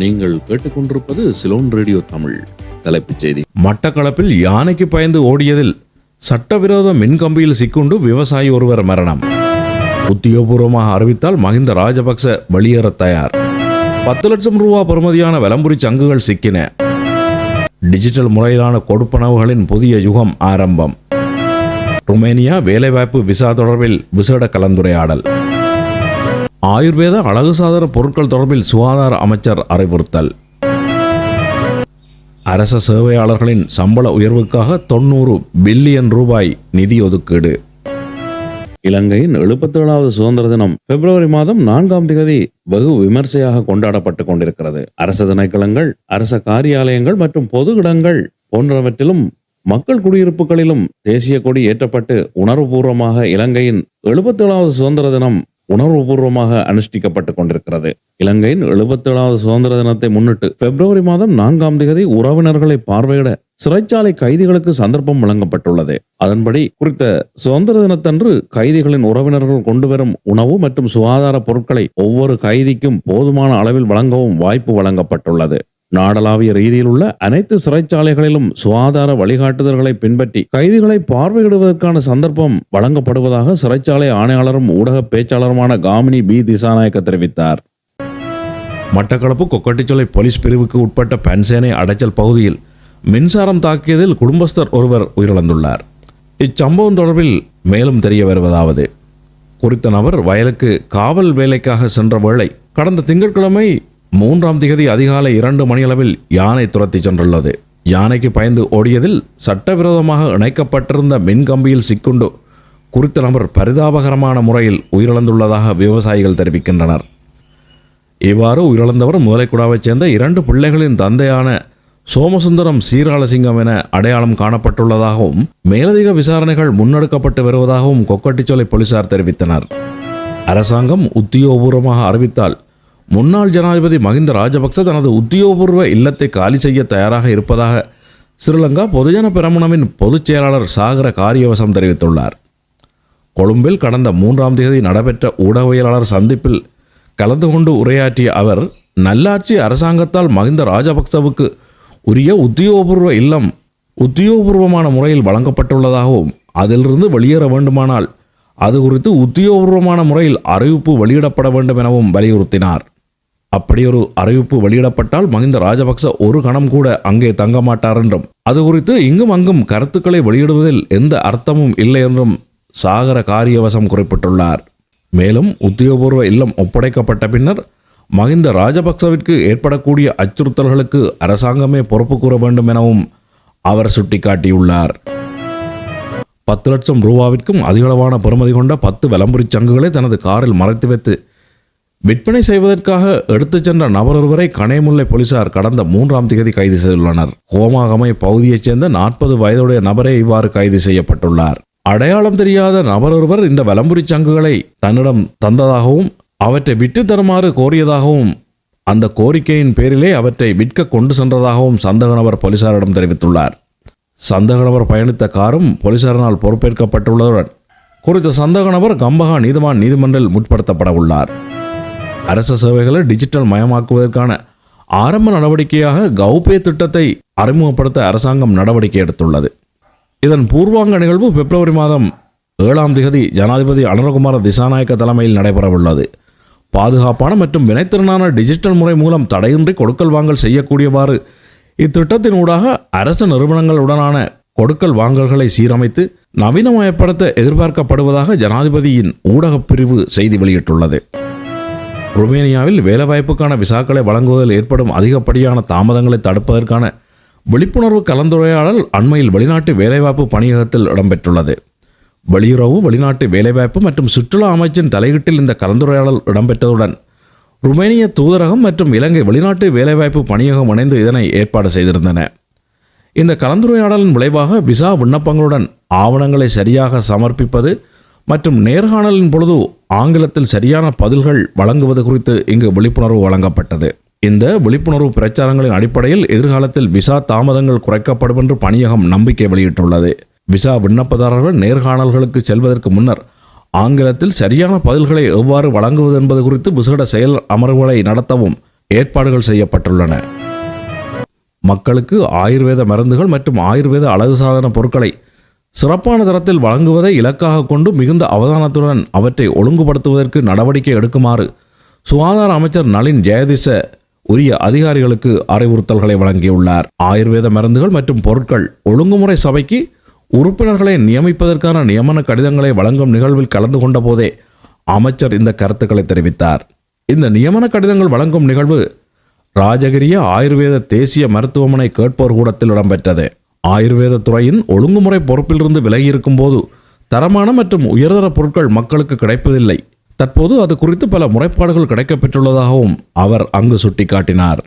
நீங்கள் கேட்டுக்கொண்டிருப்பது சிலோன் ரேடியோ தமிழ் தலைப்புச் செய்தி. மட்டக்களப்பில் யானைக்கு பயந்து ஓடியதில் சட்டவிரோத மின்கம்பியில் சிக்குண்டு விவசாயி ஒருவர் மரணம். உத்தியோகபூர்வமாக அறிவித்தால் மஹிந்த ராஜபக்ச வெளியேற தயார். பத்து லட்சம் ரூபா பெறுமதியான விளம்புரி சங்குகள் சிக்கின. டிஜிட்டல் முறையிலான கொடுப்பனவுகளின் புதிய யுகம் ஆரம்பம். ருமேனியா வேலைவாய்ப்பு விசா தொடர்பில் விசேட கலந்துரையாடல். ஆயுர்வேத அழகு சாதன பொருட்கள் தொடர்பில் சுகாதார அமைச்சர் அறிவுறுத்தல். அரச சேவையாளர்களின் சம்பள உயர்வுக்காக தொண்ணூறு பில்லியன் ரூபாய் நிதி ஒதுக்கீடு. இலங்கையின் எழுபத்தேழாவது சுதந்திர தினம் பிப்ரவரி மாதம் நான்காம் தேதி வெகு விமர்சையாக கொண்டாடப்பட்டுக் கொண்டிருக்கிறது. அரச திணைக்களங்கள் அரச காரியாலயங்கள் மற்றும் பொது இடங்கள் போன்றவற்றிலும் மக்கள் குடியிருப்புகளிலும் தேசிய கொடி ஏற்றப்பட்டு உணர்வுபூர்வமாக இலங்கையின் எழுபத்தேழாவது சுதந்திர தினம் உணர்வுபூர்வமாக அனுஷ்டிக்கப்பட்டு கொண்டிருக்கிறது. இலங்கையின் எழுபத்தேழாவது சுதந்திர தினத்தை முன்னிட்டு பிப்ரவரி மாதம் நான்காம் தேதி உறவினர்களை பார்வையிட சிறைச்சாலை கைதிகளுக்கு சந்தர்ப்பம் வழங்கப்பட்டுள்ளது. அதன்படி குறித்த சுதந்திர தினத்தன்று கைதிகளின் உறவினர்கள் கொண்டு வரும் உணவு மற்றும் சுகாதார பொருட்களை ஒவ்வொரு கைதிக்கும் போதுமான அளவில் வழங்கவும் வாய்ப்பு வழங்கப்பட்டுள்ளது. நாடளாவிய ரீதியில் உள்ள அனைத்து சிறைச்சாலைகளிலும் சுகாதார வழிகாட்டுதல்களை பின்பற்றி கைதிகளை பார்வையிடுவதற்கான சந்தர்ப்பம் வழங்கப்படுவதாக சிறைச்சாலை ஆணையாளரும் ஊடக பேச்சாளருமான காமினி பி திசாநாயக்க தெரிவித்தார். மட்டக்களப்பு கொக்கட்டிச்சோலை போலீஸ் பிரிவுக்கு உட்பட்ட பன்சேனை அடைச்சல் பகுதியில் மின்சாரம் தாக்கியதில் குடும்பஸ்தர் ஒருவர் உயிரிழந்துள்ளார். இச்சம்பவம் தொடர்பில் மேலும் தெரிய வருவதாவது. குறித்த நபர் வயலுக்கு காவல் வேலைக்காக சென்ற வேளை கடந்த திங்கட்கிழமை மூன்றாம் திகதி அதிகாலை இரண்டு மணியளவில் யானை துரத்தி சென்றுள்ளது. யானைக்கு பயந்து ஓடியதில் சட்டவிரோதமாக இணைக்கப்பட்டிருந்த மின்கம்பியில் சிக்குண்டு குறித்த நபர் பரிதாபகரமான முறையில் உயிரிழந்துள்ளதாக விவசாயிகள் தெரிவிக்கின்றனர். இவ்வாறு உயிரிழந்தவர் முதலைக்குடாவைச் சேர்ந்த இரண்டு பிள்ளைகளின் தந்தையான சோமசுந்தரம் சீராளசிங்கம் என அடையாளம் காணப்பட்டுள்ளதாகவும் மேலதிக விசாரணைகள் முன்னெடுக்கப்பட்டு வருவதாகவும் கொக்கட்டிச்சோலை போலீசார் தெரிவித்தனர். அரசாங்கம் உத்தியோகபூர்வமாக அறிவித்தால் முன்னாள் ஜனாதிபதி மஹிந்த ராஜபக்ச தனது உத்தியோகபூர்வ இல்லத்தை காலி செய்ய தயாராக இருப்பதாக ஸ்ரீலங்கா பொதுஜன பெரமுனவின் பொதுச் செயலாளர் சாகர காரியவசம் தெரிவித்துள்ளார். கொழும்பில் கடந்த மூன்றாம் தேதி நடைபெற்ற ஊடகவியலாளர் சந்திப்பில் கலந்து கொண்டு உரையாற்றிய அவர் நல்லாட்சி அரசாங்கத்தால் மஹிந்த ராஜபக்சவுக்கு உரிய உத்தியோகபூர்வ இல்லம் உத்தியோகபூர்வமான முறையில் வழங்கப்பட்டுள்ளதாகவும் அதிலிருந்து வெளியேற வேண்டுமானால் அது குறித்து உத்தியோகபூர்வமான முறையில் அறிவிப்பு வெளியிடப்பட வேண்டும் எனவும் வலியுறுத்தினார். அப்படியொரு அறிவிப்பு வெளியிடப்பட்டால் மஹிந்த ராஜபக்ச ஒரு கணம் கூட அங்கே தங்க மாட்டார் என்றும் அது குறித்து இங்கும் அங்கும் கருத்துக்களை வெளியிடுவதில் எந்த அர்த்தமும் இல்லை என்றும் சாகர காரியவசம் குறிப்பிட்டுள்ளார். மேலும் உத்தியோகபூர்வ இல்லம் ஒப்படைக்கப்பட்ட பின்னர் மஹிந்த ராஜபக்சவிற்கு ஏற்படக்கூடிய அச்சுறுத்தல்களுக்கு அரசாங்கமே பொறுப்பு கூற வேண்டும் எனவும் அவர் சுட்டிக்காட்டியுள்ளார். பத்து லட்சம் ரூபாவிற்கும் அதிகளவான பெறுமதி கொண்ட பத்து விளம்பரிச் சங்குகளை தனது காரில் மறைத்து வைத்து விற்பனை செய்வதற்காக எடுத்துச் சென்ற நபர் ஒருவரை கனேமுல்லை போலீசார் கடந்த மூன்றாம் தேதி கைது செய்துள்ளனர். ஹோமாகமை பகுதியைச் சேர்ந்த நாற்பது வயதுடைய நபரே இவ்வாறு கைது செய்யப்பட்டுள்ளார். அடையாளம் தெரியாத நபர் ஒருவர் இந்த வலம்புரி சங்குகளை தன்னிடம் தந்ததாகவும் அவற்றை விட்டு தருமாறு கோரியதாகவும் அந்த கோரிக்கையின் பேரிலே அவற்றை விற்க கொண்டு சென்றதாகவும் சந்தக நபர் போலீசாரிடம் தெரிவித்துள்ளார். சந்தக நபர் பயணித்த காரும் போலீசாரினால் பொறுப்பேற்கப்பட்டுள்ளதுடன் குறித்த சந்தக நபர் கம்பகா நீதிமான் நீதிமன்றில் முற்படுத்தப்பட உள்ளார் அரச சேவைகளை டிஜிட்டல் மயமாக்குவதற்கான ஆரம்ப நடவடிக்கையாக கௌபே திட்டத்தை அறிமுகப்படுத்த அரசாங்கம் நடவடிக்கை எடுத்துள்ளது. இதன் பூர்வாங்க நிகழ்வு பிப்ரவரி மாதம் ஏழாம் திகதி ஜனாதிபதி அனுரகுமார திசாநாயக்க தலைமையில் நடைபெறவுள்ளது. பாதுகாப்பான மற்றும் வினைத்திறனான டிஜிட்டல் முறை மூலம் தடையின்றி கொடுக்கல் வாங்கல் செய்யக்கூடியவாறு இத்திட்டத்தினூடாக அரசு நிறுவனங்களுடனான கொடுக்கல் வாங்கல்களை சீரமைத்து நவீனமயப்படுத்த எதிர்பார்க்கப்படுவதாக ஜனாதிபதியின் ஊடகப் பிரிவு செய்தி வெளியிட்டுள்ளது. ருமேனியாவில் வேலைவாய்ப்புக்கான விசாக்களை வழங்குவதில் ஏற்படும் அதிகப்படியான தாமதங்களை தடுப்பதற்கான விழிப்புணர்வு கலந்துரையாடல் அண்மையில் வெளிநாட்டு வேலைவாய்ப்பு பணியகத்தில் இடம்பெற்றுள்ளது. வெளியுறவு வெளிநாட்டு வேலைவாய்ப்பு மற்றும் சுற்றுலா அமைச்சின் தலையீட்டில் இந்த கலந்துரையாடல் இடம்பெற்றதுடன் ருமேனிய தூதரகம் மற்றும் இலங்கை வெளிநாட்டு வேலைவாய்ப்பு பணியகம் இணைந்து இதனை ஏற்பாடு செய்திருந்தன. இந்த கலந்துரையாடலின் விளைவாக விசா விண்ணப்பங்களுடன் ஆவணங்களை சரியாக சமர்ப்பிப்பது மற்றும் நேர்காணலின் பொழுது ஆங்கிலத்தில் சரியான பதில்கள் வழங்குவது குறித்து இங்கு விழிப்புணர்வு வழங்கப்பட்டது. இந்த விழிப்புணர்வு பிரச்சாரங்களின் அடிப்படையில் எதிர்காலத்தில் விசா தாமதங்கள் குறைக்கப்படும் என்று பணியகம் நம்பிக்கை வெளியிட்டுள்ளது. விசா விண்ணப்பதாரர்கள் நேர்காணல்களுக்கு செல்வதற்கு முன்னர் ஆங்கிலத்தில் சரியான பதில்களை எவ்வாறு வழங்குவது என்பது குறித்து விசேட செயல் அமர்வுகளை நடத்தவும் ஏற்பாடுகள் செய்யப்பட்டுள்ளன. மக்களுக்கு ஆயுர்வேத மருந்துகள் மற்றும் ஆயுர்வேத அழகு சாதன பொருட்களை சிறப்பான தரத்தில் வழங்குவதை இலக்காக கொண்டு மிகுந்த அவதானத்துடன் அவற்றை ஒழுங்குபடுத்துவதற்கு நடவடிக்கை எடுக்குமாறு சுகாதார அமைச்சர் நளின் ஜெயதிச உரிய அதிகாரிகளுக்கு அறிவுறுத்தல்களை வழங்கியுள்ளார். ஆயுர்வேத மருந்துகள் மற்றும் பொருட்கள் ஒழுங்குமுறை சபைக்கு உறுப்பினர்களை நியமிப்பதற்கான நியமன கடிதங்களை வழங்கும் நிகழ்வில் கலந்து கொண்ட போதே அமைச்சர் இந்த கருத்துக்களை தெரிவித்தார். இந்த நியமன கடிதங்கள் வழங்கும் நிகழ்வு ராஜகிரிய ஆயுர்வேத தேசிய மருத்துவமனை கேட்போர் கூடத்தில் இடம்பெற்றது. ஆயுர்வேத துறையின் ஒழுங்குமுறை பொறுப்பிலிருந்து விலகியிருக்கும் போது தரமான மற்றும் உயர்தர பொருட்கள் மக்களுக்கு கிடைப்பதில்லை. தற்போது அது குறித்து பல முறைப்பாடுகள் கிடைக்கப்பெற்றுள்ளதாகவும் அவர் அங்கு சுட்டிக்காட்டினார்.